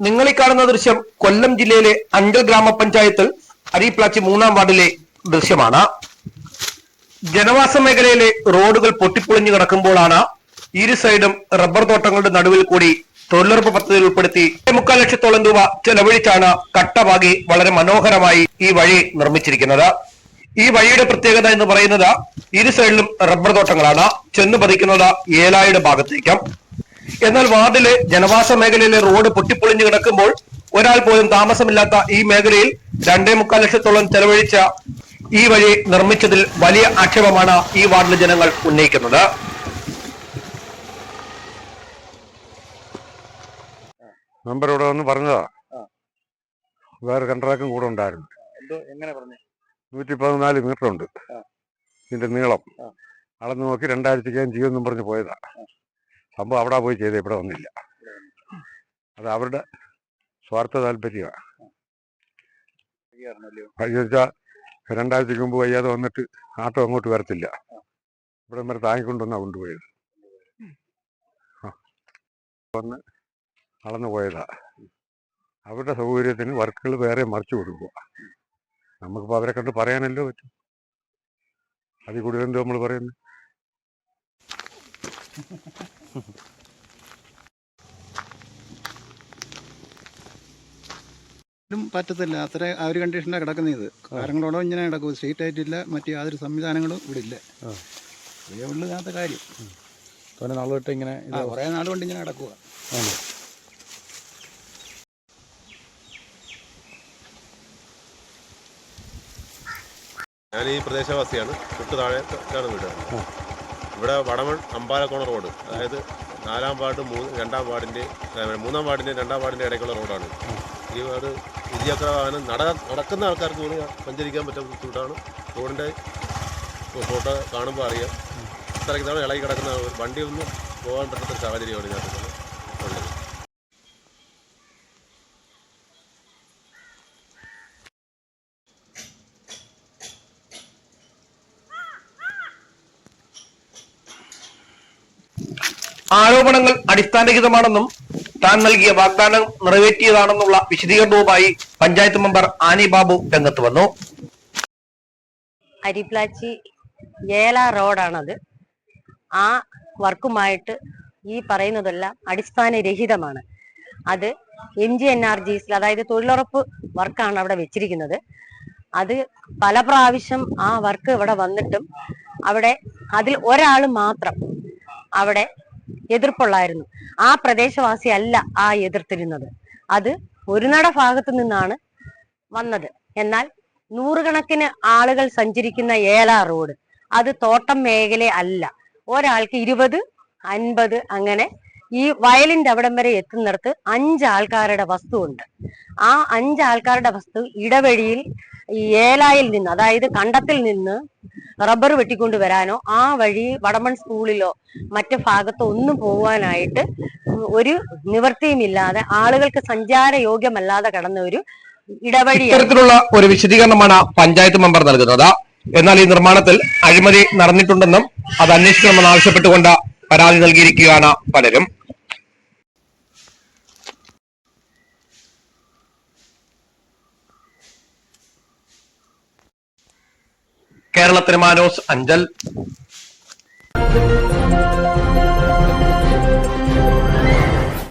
നിങ്ങൾ ഈ കാണുന്ന ദൃശ്യം കൊല്ലം ജില്ലയിലെ അഞ്ചൽ ഗ്രാമപഞ്ചായത്തിൽ അരിപ്ലാച്ചി മൂന്നാം വാർഡിലെ ദൃശ്യമാണ്. ജനവാസ മേഖലയിലെ റോഡുകൾ പൊട്ടിപ്പൊളിഞ്ഞു കിടക്കുമ്പോഴാണ് ഇരു സൈഡും റബ്ബർ തോട്ടങ്ങളുടെ നടുവിൽ കൂടി തൊഴിലുറപ്പ് പദ്ധതിയിൽ ഉൾപ്പെടുത്തി മുക്കാൽ ലക്ഷത്തോളം രൂപ ചെലവഴിച്ചാണ് കട്ടവാകി വളരെ മനോഹരമായി ഈ വഴി നിർമ്മിച്ചിരിക്കുന്നത്. ഈ വഴിയുടെ പ്രത്യേകത എന്ന് പറയുന്നത് ഇരു സൈഡിലും റബ്ബർ തോട്ടങ്ങളാണ്. ചെന്ന് പതിക്കുന്നത് ഏലായുടെ ഭാഗത്തേക്കും എന്നാൽ വാർഡിലെ ജനവാസ മേഖലയിലെ റോഡ് പൊട്ടിപ്പൊളിഞ്ഞു കിടക്കുമ്പോൾ ഒരാൾ പോലും താമസമില്ലാത്ത ഈ മേഖലയിൽ രണ്ടേ മുക്കാൽ ലക്ഷത്തോളം ചെലവഴിച്ച ഈ വഴി നിർമ്മിച്ചതിൽ വലിയ ആക്ഷേപമാണ് ഈ വാർഡിലെ ജനങ്ങൾ ഉന്നയിക്കുന്നത്. നമ്പർ ഇവിടെ ഒന്ന് പറഞ്ഞതാ. വേറെ കണ്ടറാക്കും കൂടെ ഉണ്ടായിരുന്നു. നൂറ്റി പതിനാല് മീറ്റർ ഉണ്ട്. ഇതിന്റെ നീളം. അളന്ന് നോക്കി രണ്ടാഴ്ചക്കകം എന്ന് പറഞ്ഞു പോയതാ. സംഭവം അവിടെ പോയി ചെയ്തേ ഇവിടെ വന്നില്ല. അത് അവരുടെ സ്വാർത്ഥ താല്പര്യമാണ്. വെച്ചാൽ രണ്ടാഴ്ചക്ക് മുമ്പ് വയ്യാതെ വന്നിട്ട് ആട്ടോ അങ്ങോട്ട് വരത്തില്ല. ഇവിടെ വരെ താങ്ങിക്കൊണ്ടുവന്നാ കൊണ്ടുപോയത്. വന്ന് അളന്നു പോയതാ. അവരുടെ സൗകര്യത്തിന് വർക്കുകൾ വേറെ മറിച്ചു കൊടുക്കുക. നമുക്കിപ്പോൾ അവരെ കണ്ട് പറയാനല്ലോ പറ്റും. അതിൽ കൂടുതൽ എന്തോ നമ്മൾ പറയുന്നത് പറ്റത്തില്ല. അത്ര ആ ഒരു കണ്ടീഷനിലാണ് കിടക്കുന്നത്. ഇത് കാര്യങ്ങളോടോ ഇങ്ങനെ കിടക്കും. സ്ട്രീറ്റ് ആയിട്ടില്ല. മറ്റ് യാതൊരു സംവിധാനങ്ങളും ഇവിടെ ഇല്ല ഇതേ ഉള്ളു ഇതിനകത്തെ കാര്യം. തോനെ നാൾ തൊട്ട് ഇങ്ങനെ കുറേ നാൾ കൊണ്ട് ഇങ്ങനെ കിടക്കുക ഞാൻ ഈ പ്രദേശവാസിയാണ്. തൊട്ട് താഴെ വീട്. ഇവിടെ വടമൺ അമ്പാലക്കോണ റോഡ് അതായത് നാലാം വാർഡ് മൂന്ന് രണ്ടാം വാർഡിന്റെ മൂന്നാം വാർഡിന്റെ രണ്ടാം വാർഡിന്റെ ഇടയ്ക്കുള്ള റോഡാണ് ഈ വാർഡ് ഇരുചക്ര വാഹനം നട നടക്കുന്ന ആൾക്കാർക്ക് പോലും സഞ്ചരിക്കാൻ പറ്റുന്ന ബുദ്ധിമുട്ടാണ്. റോഡിന്റെ ഫോട്ടോ കാണുമ്പോൾ അറിയാം. ഇത്രയ്ക്ക് ഇളകി കിടക്കുന്ന വണ്ടിയൊന്നും പോകാൻ പറ്റാത്ത സാഹചര്യമാണ് ഇതിനകത്ത്. ആരോപണങ്ങൾ അടിസ്ഥാനരഹിതമാണെന്നും താൻ നൽകിയ വാഗ്ദാനം നിറവേറ്റിയതാണെന്നുള്ള വിശദീകരണവുമായി പഞ്ചായത്ത് മെമ്പർ ആനി ബാബു രംഗത്ത് വന്നു. അരിപ്ലാച്ചി ഏല റോഡാണത്. ആ വർക്കുമായിട്ട് ഈ പറയുന്നതെല്ലാം അടിസ്ഥാനരഹിതമാണ്. അത് M G N R G അതായത് തൊഴിലുറപ്പ് വർക്കാണ് അവിടെ വെച്ചിരിക്കുന്നത്. അത് പല പ്രാവശ്യം ആ വർക്ക് ഇവിടെ വന്നിട്ടും അവിടെ അതിൽ ഒരാൾ മാത്രം അവിടെ എതിർപ്പുള്ളായിരുന്നു. ആ പ്രദേശവാസി അല്ല ആ എതിർത്തിരുന്നത്. അത് ഒരു നട ഭാഗത്തു നിന്നാണ് വന്നത്. എന്നാൽ നൂറുകണക്കിന് ആളുകൾ സഞ്ചരിക്കുന്ന ഏല റോഡ് അത് തോട്ടം മേഖല അല്ല. ഒരാൾക്ക് ഇരുപത് അൻപത് അങ്ങനെ ഈ വയലിന്റെ അവിടം വരെ എത്തുന്നിടത്ത് അഞ്ച് ആൾക്കാരുടെ വസ്തു ഉണ്ട്. ആ അഞ്ച് ആൾക്കാരുടെ വസ്തു ഇടവഴിയിൽ ഈ ഏലായിൽ നിന്ന് അതായത് കണ്ടത്തിൽ നിന്ന് റബ്ബർ വെട്ടിക്കൊണ്ട് വരാനോ ആ വഴി വടമൺ സ്കൂളിലോ മറ്റു ഭാഗത്തോ ഒന്നും പോവാനായിട്ട് ഒരു നിവൃത്തിയുമില്ലാതെ ആളുകൾക്ക് സഞ്ചാര യോഗ്യമല്ലാതെ കടന്ന ഒരു ഇടവഴി ഇത്തരത്തിലുള്ള ഒരു വിശദീകരണമാണ് പഞ്ചായത്ത് മെമ്പർ നൽകുന്നത്. എന്നാൽ ഈ നിർമ്മാണത്തിൽ അഴിമതി നടന്നിട്ടുണ്ടെന്നും അത് അന്വേഷിക്കണമെന്ന് ആവശ്യപ്പെട്ടുകൊണ്ട് പരാതി നൽകിയിരിക്കുകയാണ് പലരും. കേരളത്തിന് മാനോസ് അഞ്ചൽ.